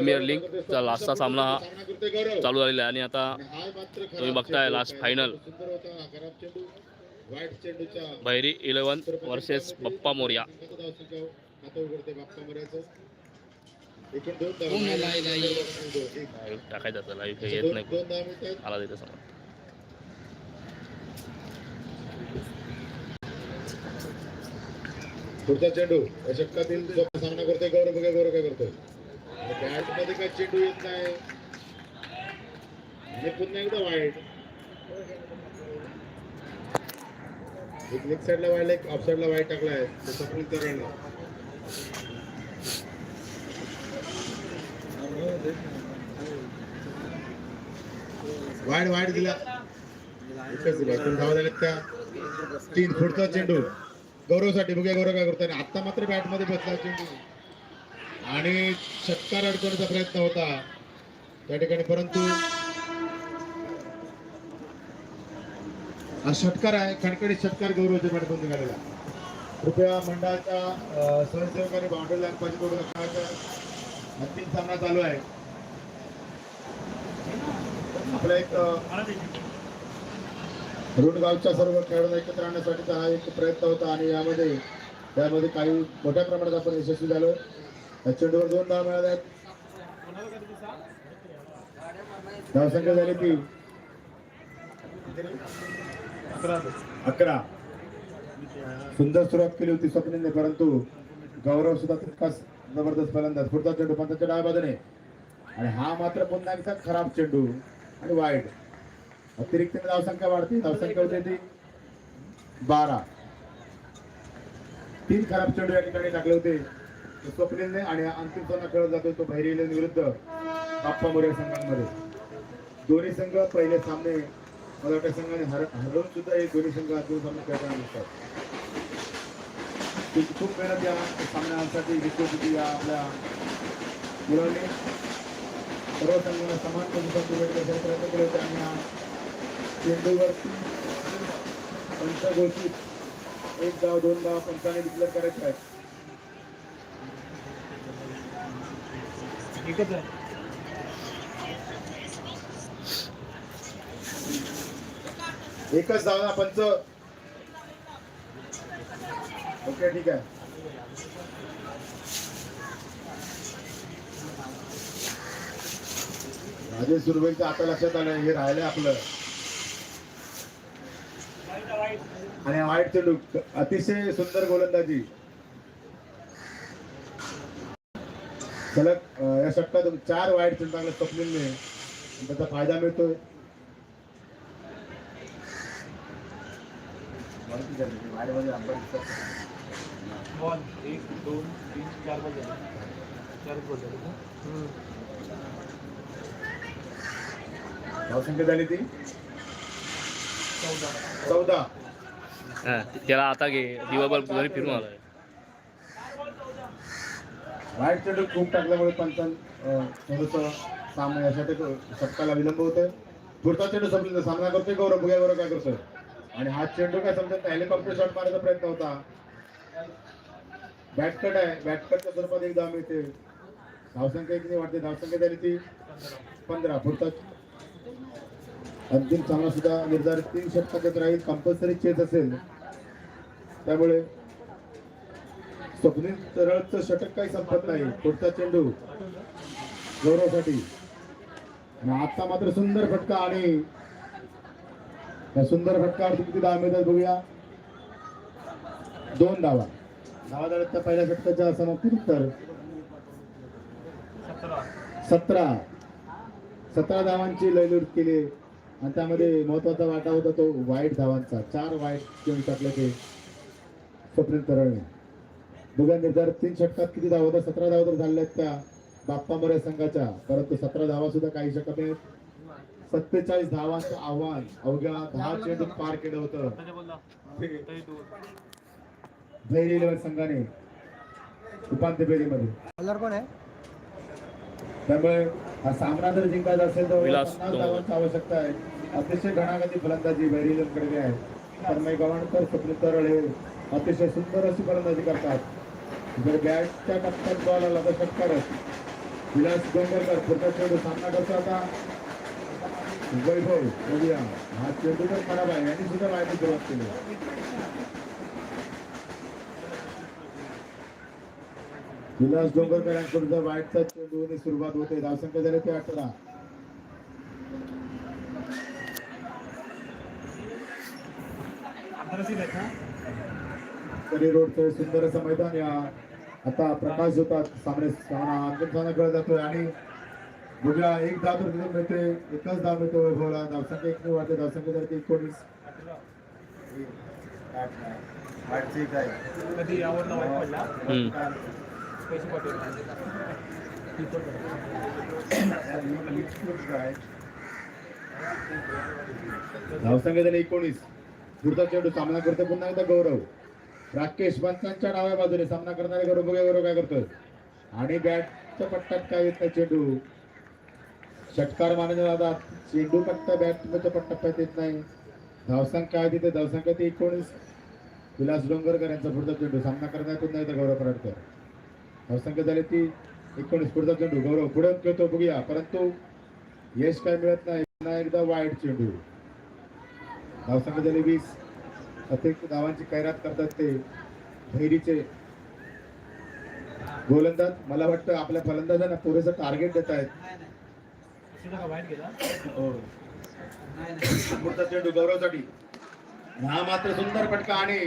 Premier लीगचा लास्टचा सामना हा चालू झालेला आहे आणि आता तुम्ही बघताय last final Bhairi eleven versus Bappa Morya. टाकायचं आता लाईव्ह येत नाही. आला तिथं समोर. पुढचा चेंडू या षटकातील सामना करतोय गौरव बघा गौरव काय करतोय. का चेंडू येत नाही? आणि पुन्हा एकदा वाईट. एक लेग साईडला वाईट एक ऑफ साईडला वाईट टाकलाय तो सफल करणं वाईट वाईट दिला. एकच दिला. एकूण धावा झाल्यात त्या. तीन पुढचा चेंडू. गौरवसाठी बघूया गौरव काय करतो आणि आता मात्र बॅटमध्ये बसला चेंडू. आणि षटकार अडकवण्याचा प्रयत्न होता. त्या ठिकाणी परंतु हा षटकार आहे. खणखणीत षटकार गौरवच्या बॅटमधून निघालेला कृपया मंडळाच्या अं, स्वयंसेवकांनी बाउंड्री लाईन पाहिजे करून अंतिम सामना चालू आहे. आपला एक अं, रुणगावच्या सर्व खेळाडूंना एकत्र आणण्यासाठीचा हा एक प्रयत्न होता आणि यामध्ये त्यामध्ये काही मोठ्या प्रमाणात आपण यशस्वी झालो. चेंडूवर दोन धाव मिळाल्या धावसंख्या झाली ती. अकरा. सुंदर सुरुवात केली होती स्वप्नीने परंतु गौरव सुद्धा तितकाच जबरदस्त फलंदाज. पुढचा चेंडू पंचाच्या डाव्या बाजूने आणि हा मात्र पुन्हा एकदा खराब चेंडू आणि वाईट. अतिरिक्त धावसंख्या वाढते. धावसंख्या होते ती बारा. तीन खराब चेंडू या ठिकाणी टाकले होते. तो स्वप्नीलने आणि अंतिम सामना खेळला जातो तो बहिरीले विरुद्ध बाप्पा मोर्या संघांमध्ये. दोन्ही संघ पहिले सामने मराठा संघाने हर हरवून सुद्धा हे दोन्ही संघ अंतिम सामने खेळताना दिसतात. खूप मेहनत या सामन्यांसाठी घेतली होती या आपल्या मुलांनी. सर्व संघांना समान प्रतिसाद देण्याचा प्रयत्न केले होते आणि या चेंडूवरती पंच घोषित एक गाव दोन गाव पंचाने डिक्लेअर करायचे आहेत. एकच धाव ना पंच ओके ठीक आहे. राजेश सुरवेचं आता लक्षात आलं हे राहिलंय आपलं. आणि वाईट चेंडू अतिशय सुंदर गोलंदाजी. सलग या षटकात चार वाईट चेंडू टाकले स्वप्नीलने त्याचा फ़ायदा मिळतोय एक दोन तीन चार झाले ती चौदा चौदा हा, त्याला आता घे दिवसभर घरी फिरून आलाय वाईट चेंडू खूप टाकल्यामुळे पंचां थोडस सामना यासाठी तो षटकाला विलंब होतोय. पुढचा चेंडू संपलेला सामना करतोय गौरव बघूया गौरव काय करतोय. आणि हा चेंडू काय समजत हेलिकॉप्टर शॉट मारायचा प्रयत्न होता. बॅटकट आहे बॅटकटच्या स्वरूपात एक धाव मिळते धावसंख्या किती वाटते धावसंख्या झाली ती पंधरा. पुढचा अंतिम सामना सुद्धा निर्धारित तीन षटकात राहील कंपल्सरी चेस असेल. त्यामुळे स्वप्नील तरळचं षटक काही संपत नाही. पुढचा चेंडू? गौरवसाठी. आणि आता मात्र सुंदर फटका आणि या सुंदर फटकावरती किती धावा मिळतात बघूया. दोन धावा. धावा झाल्यात पहिल्या षटकाच्या समाप्तीनंतर सतरा. सतरा सतरा धावांची लयलूट केली. आणि त्यामध्ये महत्त्वाचा वाटा होता तो वाईट धावांचा. चार वाईट घेऊन टाकले ते स्वप्नील तरळने. बघा निर्धारित तीन षटकात किती धावा होत्या सतरा धावा तर झाल्या आहेत त्या बाप्पा मरे संघाच्या. परंतु सतरा धावा सुद्धा काही शकत नाहीत सत्तेचाळीस धावांचं आव्हान. अवघ्या दहा चेंडू पार केलं होतं. तरी इलेव्हन संघाने. उपांत्य फेरीमध्ये. कलर कोण आहे? त्यामुळे हा सामना जर जिंकायचा असेल तर. धावांची आवश्यकता आहे. अतिशय घणाघाती फलंदाजी बैरीलकडे आहे. तरमय गव्हाणकर स्वप्नील तरळ हे अतिशय सुंदर अशी फलंदाजी करतात. जर बॅटच्या टप्प्यात बॉल आला तर षटकारच विलास डोंगरकर पुढचा चेंडू सामना करतो आता. वैभव बघूया. हा चेंडू तर खराब आहे. यांनी सुद्धा बाहेर सुरुवात केली विलास डोंगरकर यांकडून जर वाईटचा चेंडूने सुरुवात होते धावसंख्या झाले ते अठरा. तरी रोडचं सुंदर असं मैदान या आता प्रकाश होतात सामने सामना अंतिम सामना खेळला जातोय आणि बघूया एक धाव तर तिथून मिळते एकच धाव मिळतो वैभवला. धावसंख्या एक वाढते धावसंख्या झाली एकोणीस. आठशे काय? कधी यावर वाईट पडला? हम्म. पैसे पाठवले. धावसंख्या झाली एकोणीस. पुढचा चेंडू सामना करतो पुन्हा एकदा गौरव. राकेश पंचांच्या डाव्या बाजूने सामना करणारे गौरव बघे गौरव काय करतोय. आणि बॅटच्या पट्ट्यात काय येत नाही चेंडू. षटकार मानले जातात चेंडू पट्टा बॅटच्या पट्ट्यात येत नाही. धावसंख्या आहे तिथे? धावसंख्या ती एकोणीस. विलास डोंगरकर यांचा पुढचा चेंडू. सामना करण्यात नाही तर गौरव पराडकर धावसंख्या झाली ती एकोणीस. पुढचा चेंडू. गौरव पुढे खेळतो बघूया. परंतु यश काय मिळत नाही. एकदा वाईट चेंडू. धावसंख्या झाली वीस. अतिरिक्त धावांची कैरात करतात ते भैरीचे गोलंदाज. मला वाटतं आपल्या फलंदाजांना पुरेसं टार्गेट देत आहेत. चेंडू गौरवसाठी हा मात्र सुंदर फटका आणि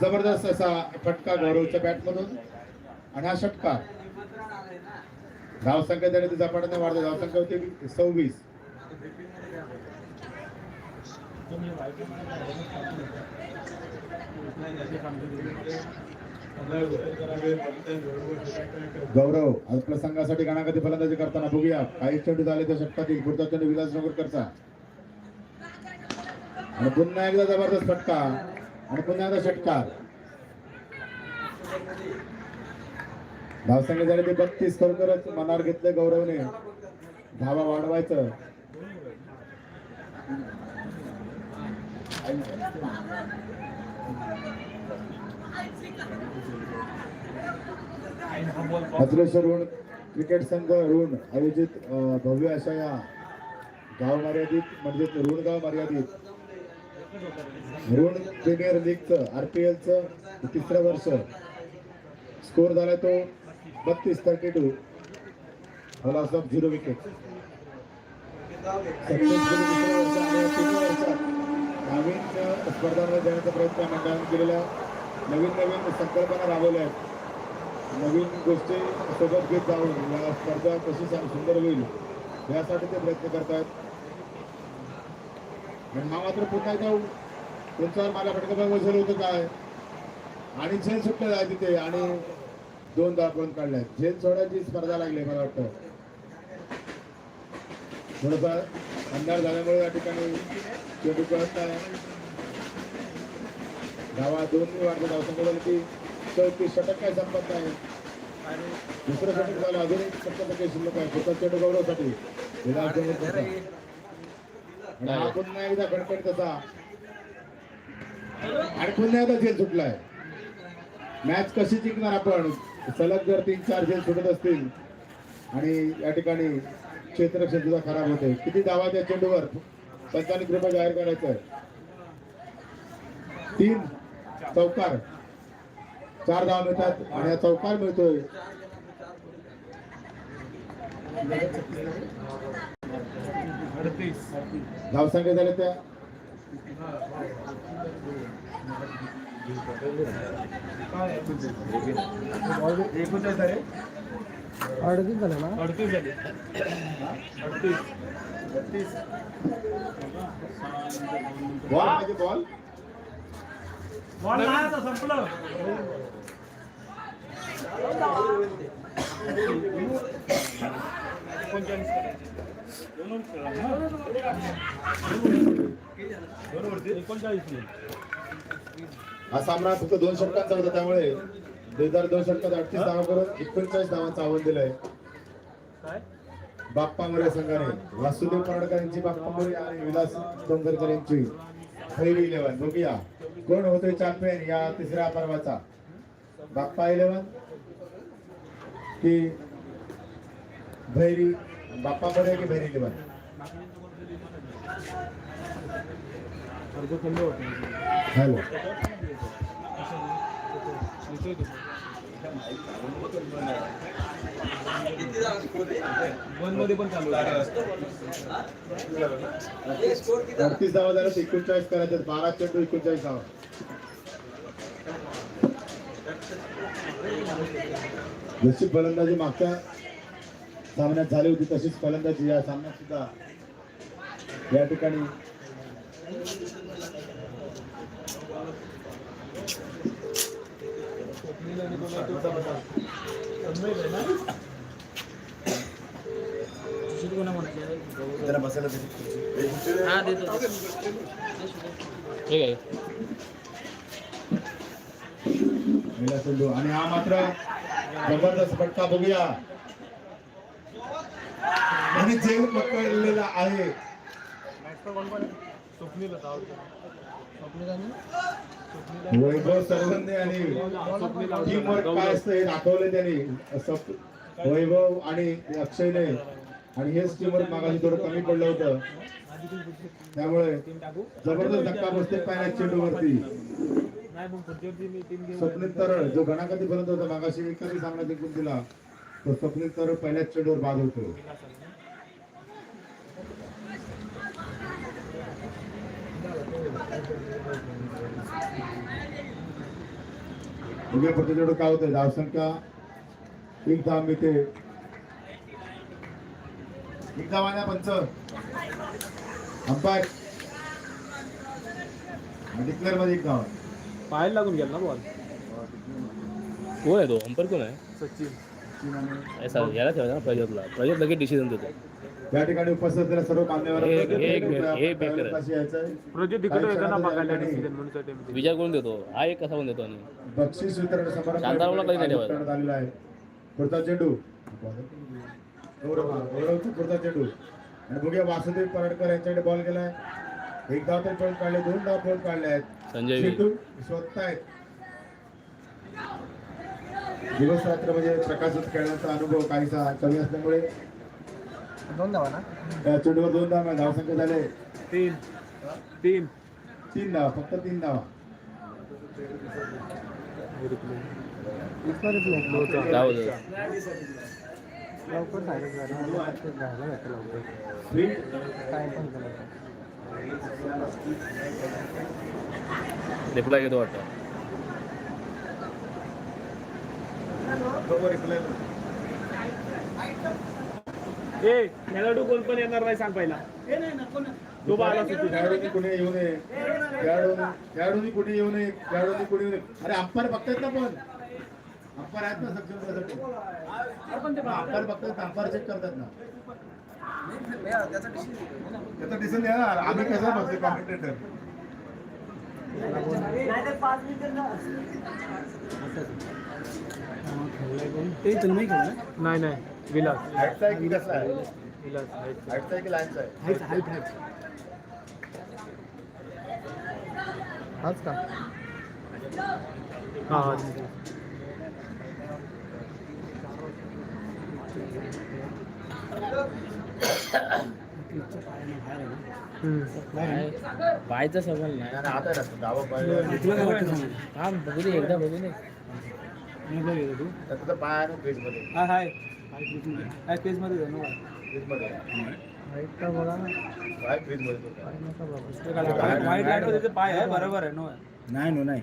जबरदस्त असा फटका गौरवच्या बॅट मधून आणि हा षटकार धावसंख्या झाली ती झपाट्याने वाढते. धावसंख्या होती सव्वीस. गौरव आज प्रसंगासाठी गणागती फलंदाजी करताना बघूया. काही चेंडू झाले तर षटकातील. पुढचा चेंडू विलास नगरकरचा आणि पुन्हा एकदा जबरदस्त फटका आणि पुन्हा एकदा षटकार. धावसंख्या झाली ते बत्तीस. खरोखरच मनावर घेतले गौरवने. धावा वाढवायचं. हा ऋण क्रिकेट संघ ऋण आयोजित भव्य अशा या गाव मर्यादित म्हणजे ऋण गाव मर्यादित. ऋण प्रीमियर लीगचं एलचं तिसरं वर्ष. स्कोर झाला तो बत्तीस thirty two. Loss of zero wicket. नवीन स्पर्धांना देण्याचा प्रयत्न मंडळाने केलेला नवीन नवीन संकल्पना राबवल्या आहेत. नवीन गोष्टी सोबत घेत जाऊन या स्पर्धा कशी सा- सुंदर होईल यासाठी ते प्रयत्न करतात आणि मात्र पुन्हा जाऊ त्यांच्यावर मला फटका बसवलं होतं काय? आणि झेल सुटलं जाय तिथे आणि दोन दाखवून पण काढल्या झेल सोडायची स्पर्धा लागली मला वाटतं. थोडंफार अंधार झाल्यामुळे या ठिकाणी चेंडू कळत नाही धावा दोन वाढते धावसंख्या की चौतीस षटक काय संपत नाही. दुसरं षटक झालं अजून एक काही शिल्लक आहे. पुढचा चेंडू गौरवसाठी. आणि हा पुन्हा एकदा खडखड तसा. आणि पुन्हा एकदा झेल सुटलाय. मॅच कशी जिंकणार आपण? सलग जर तीन चार झेल सुटत असतील आणि या ठिकाणी क्षेत्ररक्षण सुद्धा खराब होते. किती धावा त्या चेंडूवर? पंचाने कृपया जाहीर करायचं आहे. तीन चौकार. चार धावा मिळतात आणि हा चौकार मिळतोय. धावसंख्या झाल्या त्या. एकोणचाळीस अडतीस झाले ना? अडतीस झाले. अडतीस. Ball ball. बॉल नाही आता संपलं. हा सामना फक्त दोन षटकांचा होता त्यामुळे. बेदार दोन षटकात अडतीस धावा करून एकोणचाळीस धावांचं आव्हान दिलंय. बाप्पा मोरे संघाने वासुदेव पराडकर यांची बाप्पा मोरे आणि विलास डोंगरकर यांची पहिली इलेव्हन. बघूया. कोण होतोय चॅम्पियन या तिसऱ्या पर्वाचा? बाप्पा इलेव्हन की भैरी? बाप्पा बरे की भैरी होते? हॅलो. मध्ये पण चालू अडतीस धावा झाल्या एकोणचाळीस करायचे बारा चेंडू एकोणचाळीस धावा जशी फलंदाजी मागच्या सामन्यात झाली होती तशीच फलंदाजी या सामन्यात सुद्धा या ठिकाणी ठीक आहे आणि हा मात्र जबरदस्त फटका बघूया. आणि जेल पकडलेला आहे. स्वप्नील वैभव सरवंदे आणि टीम वर्क काय असतं हे दाखवलं त्यांनी. वैभव आणि अक्षयने. आणि हेच टीम वर्क मागाशी थोडं कमी पडलं होतं. त्यामुळे जबरदस्त धक्का बसते पहिल्या चेंडूवरती. नाही स्वप्नील तरळ जो गणाकती पर्यंत होता मागाशी एकही सामना जिंकून दिला. तो स्वप्नील तरळ पहिल्याच चेंडूवर बाद होतो. पुढच्या चेंडू काय होतंय? धावसंख्या एक धाव मिळते एक धाव आहे ना पंच. अंपायर. डिक्लेअरमध्ये एक धाव. आहे. पाहायला लागून गेला ना बॉल कोण आहे तो? अंपर कोण आहे? सचिन. ऐसा याला ठेवायचा ना प्रज्योतला प्रज्योत लगेच डिसिजन देतो. या ठिकाणी उपस्थित असलेल्या सर्व मान्यवर. विचार करून देतो. हा एक कसा पण देतो आणि बक्षीस वितरण. समारंभ आलेला आहे. पुढचा चेंडू. पुढचा चेंडू. आणि बघूया वासुदेव पराडकर यांच्याकडे बॉल गेलाय. एक धाव तर पळून काढले दोन धाव पळून काढले आहेत. संजय. चेंडू शोधतायत दिवस रात्र म्हणजे प्रकाशित खेळण्याचा अनुभव काहीसा कमी असल्यामुळे दोन धावा ना या चेंडूवर दोन धाव धावसंख्या झाले. तीन. तीन. तीन धाव फक्त तीन धावा. Three. रिप्लाय घेतो वाटतं. ए खेळाडू कोण पण येणार नाही सांग पहिला. तो बाला खेळाडूंनी कुणी येऊ नये. खेळाडू खेळाडूंनी कुणी येऊ नये. खेळाडूंनी कुणी येऊ नये. अरे अंपायर बघतायत ना पण. अंपायर आहेत ना सक्षम त्यासाठी अंपायर बघतायत अंपायर चेक करतात ना. त्याचा डिसिजन देणार. आम्ही कसं बघतो कॉमेंटेटर नाही नाही. विलास. हाईटचा आहे? विलास आहे हाच का? हा नाही. आता डावा पाय हा बघू दे एकदा बघू दे. त्याचा तर पाय आहे हा हाय. हाय पेजमध्ये जाऊ ना क्रीजमध्ये वाईट बघा पाय क्रीजमध्ये तो काय. वाईट लाइटमध्ये पाय आहे बरोबर आहे नो नाही नो नाही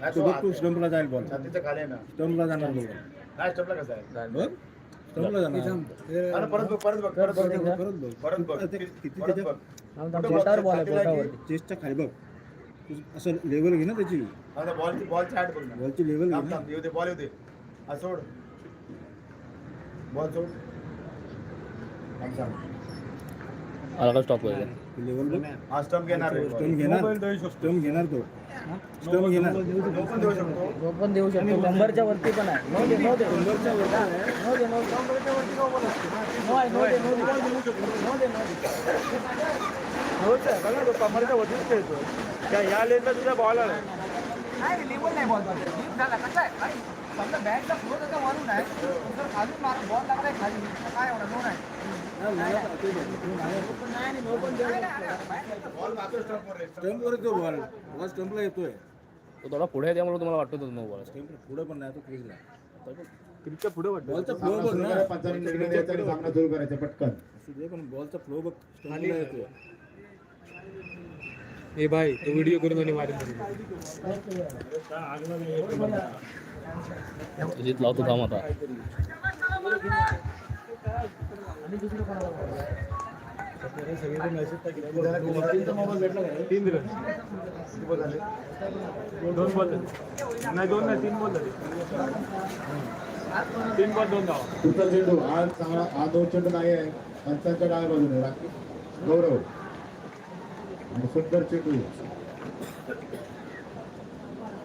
नाही, तो तो बघ तू स्टंपला जाईल बॉल छातीच्या खाली आहे ना. स्टंपला जाणार बॉल नाही स्टंपला कसा आहे? बघ स्टंपला जाणार. अरे परत बघ परत बघ परत बघ. परत बघ. परत बघ. ते किती परत त्याच्या बघ बोटावर बॉल आहे बोटावर चेस्टच्या खाली बघ. असं लेवल घे ना त्याची. बॉलची बॉलची आठ बघ ना. बॉलची लेवल घे थांब ना. येऊ दे बॉल येऊ दे. हा सोड बॉल सोड थांब थांब आला स्टॉप करायचा लेवल बघ हा स्टंप घेणार रे ball. स्टंप घेणार स्टंप घेणार तो। स्टंप घेणार तो पण देऊ शकतो तो पण देऊ शकतो नंबरच्या वरती पण आहे। नो दे नो दे नंबरच्या वरती नो दे नो नो आहे? नो दे नो दे. नो दे नो दे बघा तो कमरच्या वरतीच खेळतो त्या या लेनला तुझा बॉल आला. नाही लेवल नाही बॉल डीप झाला कसं आहे समजा बॅटचा फ्लो त्याचा वरून आहे. तर खाली मार बॉल लागलाय खाली. काय स्टंपला येतोय तो थोडा पुढे त्यामुळे तुम्हाला वाटतो तो नो बॉल स्टंप पुढे पण नाही तो क्रीजला क्रिकेट पुढे वाटतं. बॉलचा फ्लो बघ ना. पंचावन्न सामना सुरू करायचा पटकन. पण बॉलचा फ्लो बघ. स्टंपला येतोय. ए भाई तो व्हिडिओ करून आणि मारून इजित लावतो थांब आता. तीन रन दोन बॉल नाही दोन नाही तीन बॉल तीन बॉल दोन धावा. पुढचा चेंडू आज चांगला हा दोन चेंडू नाही आहे. पंचांच्या डाव्या बाजूने राखी. गौरव. आणि सुंदर चेंडू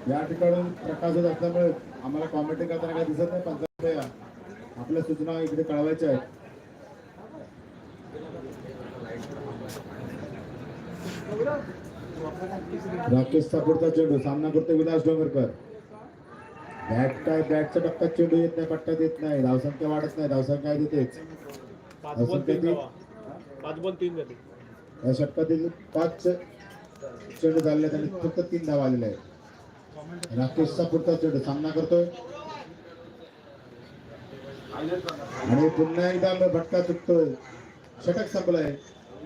या ठिकाणून प्रकाश होत असल्यामुळे आम्हाला कॉमेंटिंग करताना काही दिसत नाही पंचांच्या आपल्या सूचना इकडे कळवायच्या आहेत. राकेशचा पुढचा चेंडू सामना करतो विलास डोंगरकर. बॅट काय बॅटचा टप्प्यात चेंडू येत नाही पट्ट्यात येत नाही धावसंख्या वाढत नाही धावसंख्या आहे तिथेच. या षटकातील पाच चेंडू झालेले आहेत आणि फक्त तीन धावा आलेल्या आहेत. राकेशचा पुढचा चेंडू सामना करतोय. आणि पुन्हा एकदा भटका चुकतोय. षटक संपलंय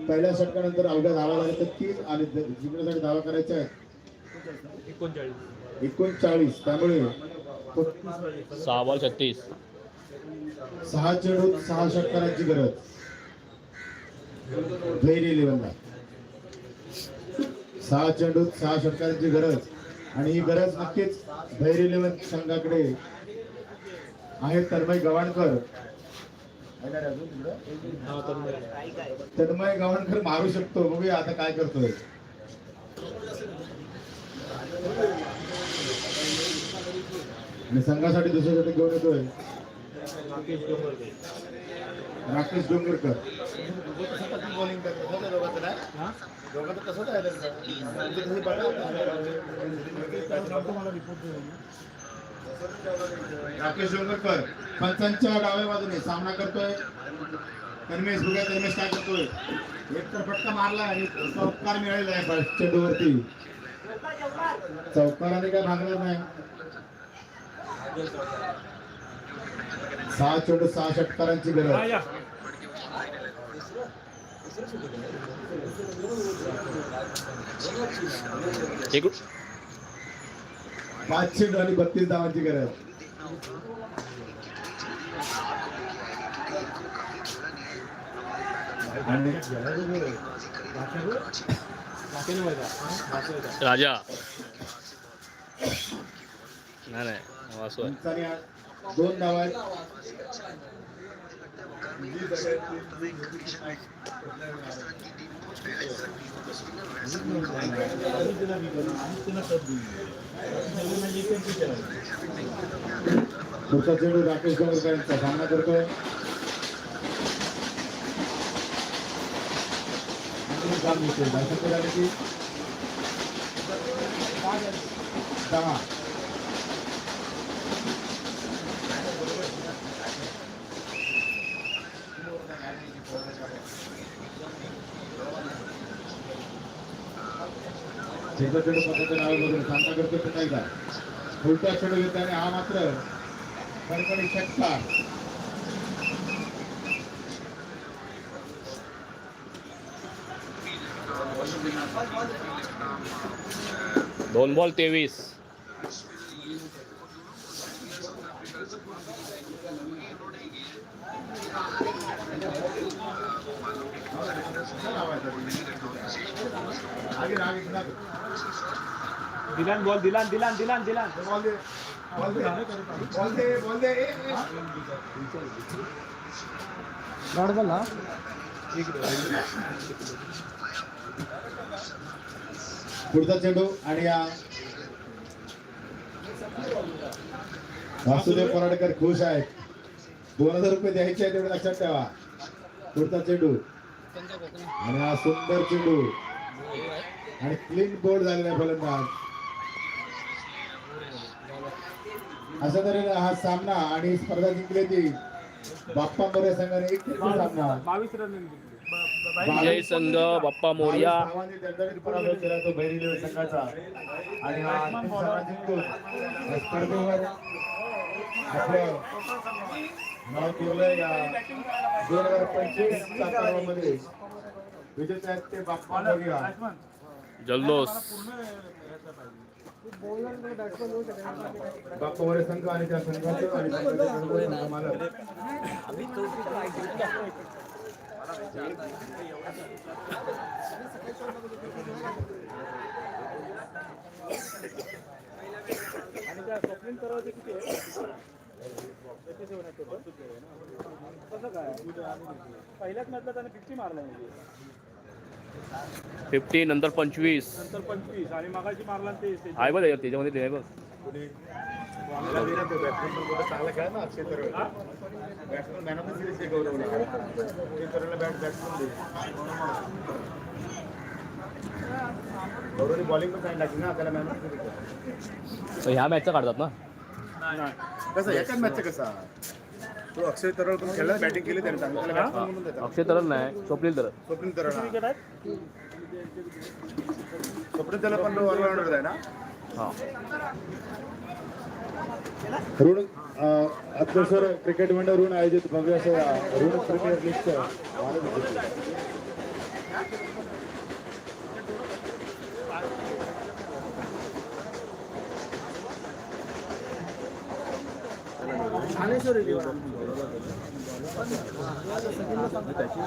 पहिल्या षटकानंतर अवघ्या धावा झाल्या तर तीन आणि जिंकण्यासाठी धावा करायच्या आहेत. एकोणचाळीस. एकोणचाळीस. त्यामुळे सहा बॉल छत्तीस. सहा चेंडू सहा षटकारांची गरज. धैर्य इलेव्हनला सहा चेंडूत सहा षटकारांची गरज. आणि ही गरज नक्कीच धैर्य इलेव्हन संघाकडे आहे. तन्मय गवाणकर. तन्मय गवाणकर मारू शकतो. बघूया आता काय करतोय. आणि संघासाठी दुसऱ्यासाठी घेऊन येतोय. राकेश डोंगरकर. राकेश डोंगरकर राकेश डोंगरकर पंचांच्या डाव्या बाजूने सामना करतोय. तन्मेश बघा तन्मेश काय करतोय. एक तर फटका मारला आणि चौकार मिळालेला आहे बस चेंडूवरती चौकाराने काय भागणार नाही. सहा चेंडू सहा षटकारांची हा, गरज या. एक पाच चेंडू आणि बत्तीस धावांची गरज आणि राकेश माहिती आहे. राजा नाही नाही आहे दोन नाव आहेत. पुढचा चेंडू राकेश डोंगरकर यांचा सामना करतोय. काम दिसतोय. दहा. चेंडू पथकाच्या नावाबद्दल सामना करतो पुन्हा एकदा उलटा चेंडू घेतो आणि हा मात्र कडकडी षटकार दोन बॉल तेवीस. आगे आगे. दिलान बॉल दिलान दिलान दिलान दिलान. बॉल दे बॉल दे बॉल दे बॉल दे. रॉड बॉल हा? पुढचा चेंडू आणि या वासुदेव पराडकर खुश आहेत. दोन हजार रुपये द्यायचे आहेत तेवढे लक्षात ठेवा. पुढचा चेंडू. आणि हा सुंदर चेंडू. आणि क्लीन बोर्ड झालेला आहे फलंदाज अशा तऱ्हेने हा सामना आणि स्पर्धा जिंकली ती. बाप्पा मोरे संघाने एक सामना. बावीस रन विजय संघ बाप्पा मोर्या. पराभव केला तो संघाचा. आणि हा अंतिम सामना जिंकून या स्पर्धेवर आपलं नाव ठेवलं या दोन हजार पंचवीस च्या पर्वामध्ये विजेते आहेत ते बाप्पा मोर्या. जल्लोष बाप्पा मोरे संघ आणि त्या संघाचं आणि संघाचे सर्व मालक आणि त्या स्वप्नील तरवाचे किती आहे त्याचे सेवन आहे total. कसं काय पहिल्याच मॅचला त्याने फिफ्टी मारला म्हणजे फिफ्टी नंतर पंचवीस. नंतर पंचवीस. आणि मागाशी मारला ते आहे बघ त्याच्यामध्ये ते आहे बघ. चांगला ना अक्षय गौरवला अक्षय दिली गौरवने बॉलिंग पण चांगली टाकली ना त्याला मॅन तर ह्या मॅचचा काढतात ना? कसं याच्याच मॅचचं कसा? तो अक्षय तरळ पण खेळला? बॅटिंग केली त्याने चांगलं. त्याला बॅट्समन म्हणून देतात. अक्षय तरल नाही स्वप्नील तरल स्वप्नील तरळ स्वप्नील तरळ पण ऑलराऊंडर आहे ना? हां. ऋण अक्षर क्रिकेट मंडळ ऋण आयोजित भव्य असं ऋण प्रीमियर लीगचं त्याची